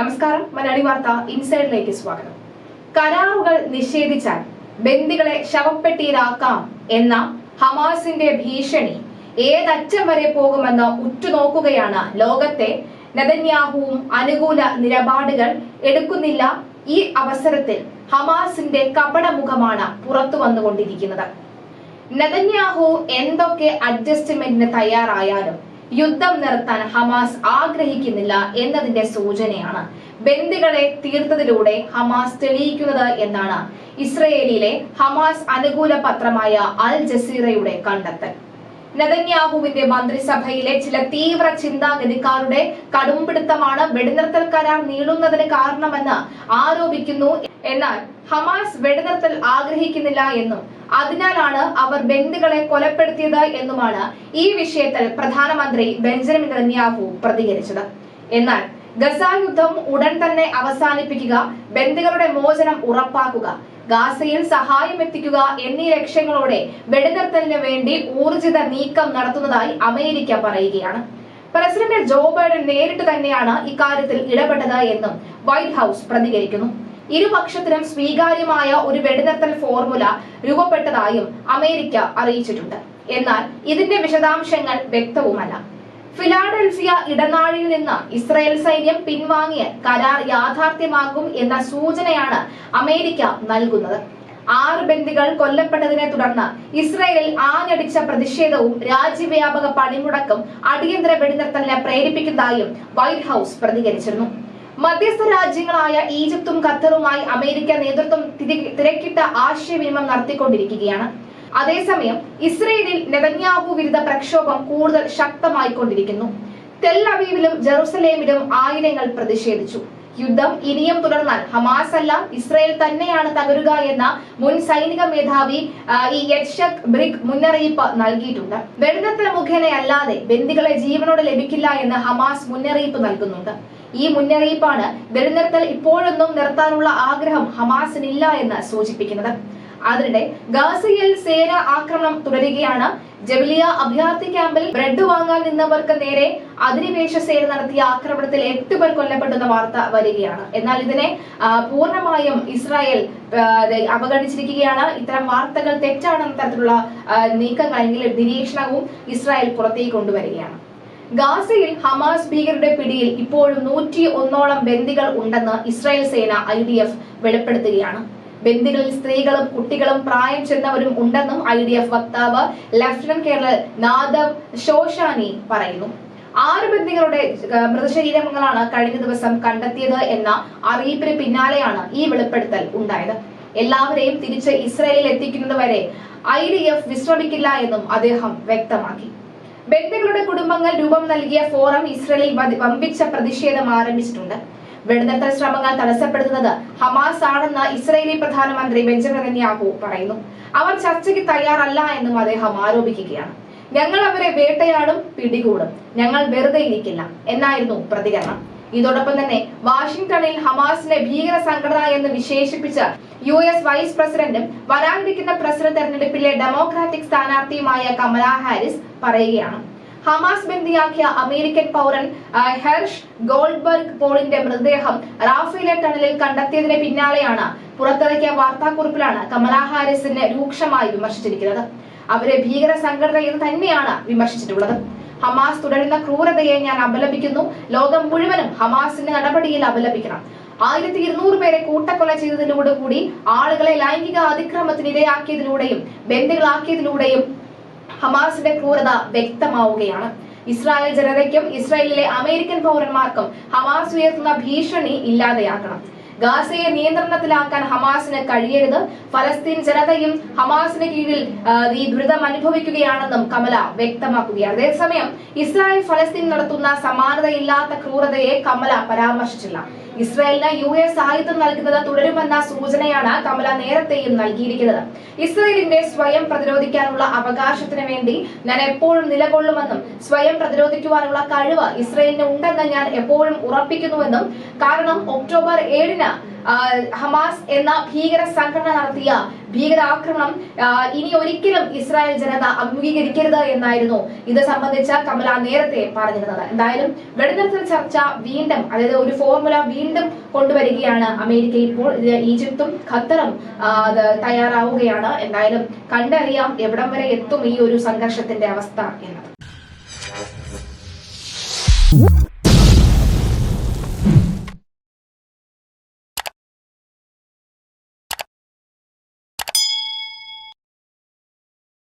നമസ്കാരം. മലയാളി വാർത്ത ഇൻസൈഡിലേക്ക് സ്വാഗതം. കരാറുകൾ നിഷേധിച്ചാൽ ബന്ദികളെ ശവപ്പെട്ടിയിലാക്കാം എന്ന ഹമാസിന്റെ ഭീഷണി ഏതറ്റം വരെ പോകുമെന്ന് ഉറ്റുനോക്കുകയാണ് ലോകത്തെ നദന്യാഹുവും അനുകൂല നിലപാടുകൾ എടുക്കുന്നില്ല ഈ അവസരത്തിൽ ഹമാസിന്റെ കപടമുഖമാണ് പുറത്തു വന്നുകൊണ്ടിരിക്കുന്നത്. നദന്യാഹു എന്തൊക്കെ അഡ്ജസ്റ്റ്മെന്റിന് തയ്യാറായാലും യുദ്ധം നിർത്താൻ ഹമാസ് ആഗ്രഹിക്കുന്നില്ല എന്നതിന്റെ സൂചനയാണ്. ബന്ദികളെ തീർത്തതിലൂടെ ഹമാസ് തെളിയിക്കുന്നത് എന്നാണ് ഇസ്രയേലിലെ ഹമാസ് അനുകൂല പത്രമായ അൽ ജസീറയുടെ കണ്ടെത്തൽ. നെതന്യാഹുവിന്റെ മന്ത്രിസഭയിലെ ചില തീവ്ര ചിന്താഗതിക്കാരുടെ കടുംപിടുത്തമാണ് വെടിനിർത്തൽ കരാർ നീളുന്നതിന് കാരണമെന്ന് ആരോപിക്കുന്നു. എന്നാൽ ഹമാസ് വെടിനിർത്തൽ ആഗ്രഹിക്കുന്നില്ല എന്നും അതിനാലാണ് അവർ ബന്ദികളെ കൊലപ്പെടുത്തിയത് എന്നുമാണ് ഈ വിഷയത്തിൽ പ്രധാനമന്ത്രി ബെഞ്ചമിൻ നെതന്യാഹു പ്രതികരിച്ചത്. എന്നാൽ ഗസ യുദ്ധം ഉടൻ തന്നെ അവസാനിപ്പിക്കുക ബന്ദികളുടെ മോചനം ഉറപ്പാക്കുക ഗാസയിൽ സഹായം എത്തിക്കുക എന്നീ ലക്ഷ്യങ്ങളോടെ വെടിനിർത്തലിന് വേണ്ടി ഊർജിത നീക്കം നടത്തുന്നതായി അമേരിക്ക പറയുകയാണ്. പ്രസിഡന്റ് ജോ ബൈഡൻ നേരിട്ട് തന്നെയാണ് ഇക്കാര്യത്തിൽ ഇടപെട്ടത് എന്നും വൈറ്റ് ഹൌസ് പ്രതികരിക്കുന്നു. ഇരുപക്ഷത്തിനും സ്വീകാര്യമായ ഒരു വെടിനിർത്തൽ ഫോർമുല രൂപപ്പെട്ടതായും അമേരിക്ക അറിയിച്ചിട്ടുണ്ട്. എന്നാൽ ഇതിന്റെ വിശദാംശങ്ങൾ വ്യക്തവുമല്ല. ഫിലാഡൽഫിയ ഇടനാഴിയിൽ നിന്ന് ഇസ്രായേൽ സൈന്യം പിൻവാങ്ങിയ കരാർ യാഥാർത്ഥ്യമാകും എന്ന സൂചനയാണ് അമേരിക്ക നൽകുന്നത്. ആറ് ബന്ദികൾ കൊല്ലപ്പെട്ടതിനെ തുടർന്ന് ഇസ്രയേലിൽ ആഞ്ഞടിച്ച പ്രതിഷേധവും രാജ്യവ്യാപക പണിമുടക്കും അടിയന്തര വെടിനിർത്തലിനെ പ്രേരിപ്പിക്കുന്നതായും വൈറ്റ് ഹൌസ് പ്രതികരിച്ചിരുന്നു. മധ്യസ്ഥ രാജ്യങ്ങളായ ഈജിപ്തും ഖത്തറുമായി അമേരിക്ക നേതൃത്വം തിരക്കിട്ട ആശയവിനിമയം നടത്തിക്കൊണ്ടിരിക്കുകയാണ്. അതേസമയം ഇസ്രയേലിൽ നെതന്യാഹു വിരുദ്ധ പ്രക്ഷോഭം കൂടുതൽ ശക്തമായിക്കൊണ്ടിരിക്കുന്നു. തെൽ അവീവിലും ജെറുസലേമിലും ആയിരങ്ങൾ പ്രതിഷേധിച്ചു. യുദ്ധം ഇനിയും തുടർന്നാൽ ഹമാസ് അല്ല ഇസ്രയേൽ തന്നെയാണ് തകരുക എന്ന മുൻ സൈനിക മേധാവി ഈ യക്ഷക് ബ്രിക് മുന്നറിയിപ്പ് നൽകിയിട്ടുണ്ട്. വെടിനിർത്തൽ മുഖേനയല്ലാതെ ബന്ദികളെ ജീവനോടെ ലഭിക്കില്ല എന്ന് ഹമാസ് മുന്നറിയിപ്പ് നൽകുന്നുണ്ട്. ഈ മുന്നറിയിപ്പാണ് വെടിനിർത്തൽ ഇപ്പോഴൊന്നും നിർത്താനുള്ള ആഗ്രഹം ഹമാസിനില്ല എന്ന് സൂചിപ്പിക്കുന്നത്. അതിനിടെ ഗാസയിൽ സേന ആക്രമണം തുടരുകയാണ്. ജബലിയ അഭയാർത്ഥി ക്യാമ്പിൽ ബ്രെഡ് വാങ്ങാൻ നിന്നവർക്ക് നേരെ അധിനിവേശ സേന നടത്തിയ ആക്രമണത്തിൽ എട്ട് പേർ കൊല്ലപ്പെട്ടെന്ന വാർത്ത വരികയാണ്. എന്നാൽ ഇതിനെ പൂർണമായും ഇസ്രായേൽ അവഗണിച്ചിരിക്കുകയാണ്. ഇത്തരം വാർത്തകൾ തെറ്റാണെന്ന തരത്തിലുള്ള നീക്കങ്ങൾ അല്ലെങ്കിൽ നിരീക്ഷണവും ഇസ്രായേൽ പുറത്തേക്ക് കൊണ്ടുവരികയാണ്. ഗാസയിൽ ഹമാസ് ഭീകരരുടെ പിടിയിൽ ഇപ്പോഴും നൂറ്റി ഒന്നോളം ബന്ദികൾ ഉണ്ടെന്ന് ഇസ്രായേൽ സേന ഐ വെളിപ്പെടുത്തുകയാണ്. ബന്ദികളിൽ സ്ത്രീകളും കുട്ടികളും പ്രായം ചെന്നവരും ഉണ്ടെന്നും ഐ ഡി എഫ് വക്താവ് ലഫ്റ്റനന്റ് കേണൽ നാദവ് ഷോഷാനി പറയുന്നു. ആറ് ബന്ദികളുടെ മൃതശരീരങ്ങളാണ് കഴിഞ്ഞ ദിവസം കണ്ടെത്തിയത് എന്ന അറിയിപ്പിന് പിന്നാലെയാണ് ഈ വെളിപ്പെടുത്തൽ ഉണ്ടായത്. എല്ലാവരെയും തിരിച്ച് ഇസ്രയേലിൽ എത്തിക്കുന്നതുവരെ ഐ ഡി എഫ് വിശ്രമിക്കില്ല എന്നും അദ്ദേഹം വ്യക്തമാക്കി. ബന്ദികളുടെ കുടുംബങ്ങൾ രൂപം നൽകിയ ഫോറം ഇസ്രയേലിൽ വമ്പിച്ച പ്രതിഷേധം ആരംഭിച്ചിട്ടുണ്ട്. വെടിനിർത്തൽ ശ്രമങ്ങൾ തടസ്സപ്പെടുത്തുന്നത് ഹമാസ് ആണെന്ന് ഇസ്രയേലി പ്രധാനമന്ത്രി ബെഞ്ചമിൻ നെതന്യാഹു പറയുന്നു. അവർ ചർച്ചയ്ക്ക് തയ്യാറല്ല എന്നും അദ്ദേഹം ആരോപിക്കുകയാണ്. ഞങ്ങൾ അവരെ വേട്ടയാടും പിടികൂടും. ഞങ്ങൾ വെറുതെ ഇരിക്കില്ല എന്നായിരുന്നു പ്രതികരണം. ഇതോടൊപ്പം തന്നെ വാഷിംഗ്ടണിൽ ഹമാസിനെ ഭീകര സംഘടന എന്ന് വിശേഷിപ്പിച്ച് യു എസ് വൈസ് പ്രസിഡന്റും വരാനിരിക്കുന്ന പ്രസിഡന്റ് തെരഞ്ഞെടുപ്പിലെ ഡെമോക്രാറ്റിക് സ്ഥാനാർത്ഥിയുമായ കമലാ ഹാരിസ് പറയുകയാണ്. ഹമാസ് ബന്ദിയാക്കിയ അമേരിക്കൻ പൗരൻ ഹെർഷ് ഗോൾഡ്ബർഗ് പോളിന്റെ മൃതദേഹം റാഫേലെ ടണലിൽ കണ്ടെത്തിയതിന് പിന്നാലെയാണ് പുറത്തിറക്കിയ വാർത്താക്കുറിപ്പിലാണ് കമലാ ഹാരിസിനെ രൂക്ഷമായി വിമർശിച്ചിരിക്കുന്നത്. അവരെ ഭീകര സംഘടന എന്ന് തന്നെയാണ് വിമർശിച്ചിട്ടുള്ളത്. ഹമാസ് തുടരുന്ന ക്രൂരതയെ ഞാൻ അപലപിക്കുന്നു. ലോകം മുഴുവനും ഹമാസിന്റെ നടപടിയിൽ അപലപിക്കണം. ആയിരത്തി ഇരുന്നൂറ് പേരെ കൂട്ടക്കൊല ചെയ്തതിലൂടെ കൂടി ആളുകളെ ലൈംഗിക അതിക്രമത്തിന് ഇരയാക്കിയതിലൂടെയും ഹമാസിന്റെ ക്രൂരത വ്യക്തമാവുകയാണ്. ഇസ്രായേൽ ജനതയ്ക്കും ഇസ്രായേലിലെ അമേരിക്കൻ പൗരന്മാർക്കും ഹമാസ് ഉയർത്തുന്ന ഭീഷണി ഇല്ലാതെയാക്കണം. ഗാസയെ നിയന്ത്രണത്തിലാക്കാൻ ഹമാസിന് കഴിയരുത്. ഫലസ്തീൻ ജനതയും ഹമാസിന് കീഴിൽ ഈ ദുരിതം അനുഭവിക്കുകയാണെന്നും കമല വ്യക്തമാക്കുകയാണ്. അതേസമയം ഇസ്രായേൽ ഫലസ്തീൻ നടത്തുന്ന സമാനതയില്ലാത്ത ക്രൂരതയെ കമല പരാമർശിച്ചില്ല. ഇസ്രായേലിന് യു എ സാഹിത്യം നൽകുന്നത് തുടരുമെന്ന സൂചനയാണ് കമല നേരത്തെയും നൽകിയിരിക്കുന്നത്. ഇസ്രായേലിന്റെ സ്വയം പ്രതിരോധിക്കാനുള്ള അവകാശത്തിന് വേണ്ടി ഞാൻ എപ്പോഴും നിലകൊള്ളുമെന്നും സ്വയം പ്രതിരോധിക്കുവാനുള്ള കഴിവ് ഇസ്രായേലിന് ഉണ്ടെന്ന് ഞാൻ എപ്പോഴും ഉറപ്പിക്കുന്നുവെന്നും കാരണം ഒക്ടോബർ ഏഴിന് ഹമാസ് എന്ന ഭീകര സംഘടന നടത്തിയ ഭീകരാക്രമണം ഇനി ഒരിക്കലും ഇസ്രായേൽ ജനത അഭിമുഖീകരിക്കരുത് എന്നായിരുന്നു ഇത് സംബന്ധിച്ച കമല നേരത്തെ പറഞ്ഞിരുന്നത്. എന്തായാലും വെടിനിർത്തൽ ചർച്ച വീണ്ടും അതായത് ഒരു ഫോർമുല വീണ്ടും കൊണ്ടുവരികയാണ് അമേരിക്ക ഇപ്പോൾ. ഈജിപ്തും ഖത്തറും തയ്യാറാവുകയാണ്. എന്തായാലും കണ്ടറിയാം എവിടം വരെ എത്തും ഈ ഒരു സംഘർഷത്തിന്റെ അവസ്ഥ എന്നത്.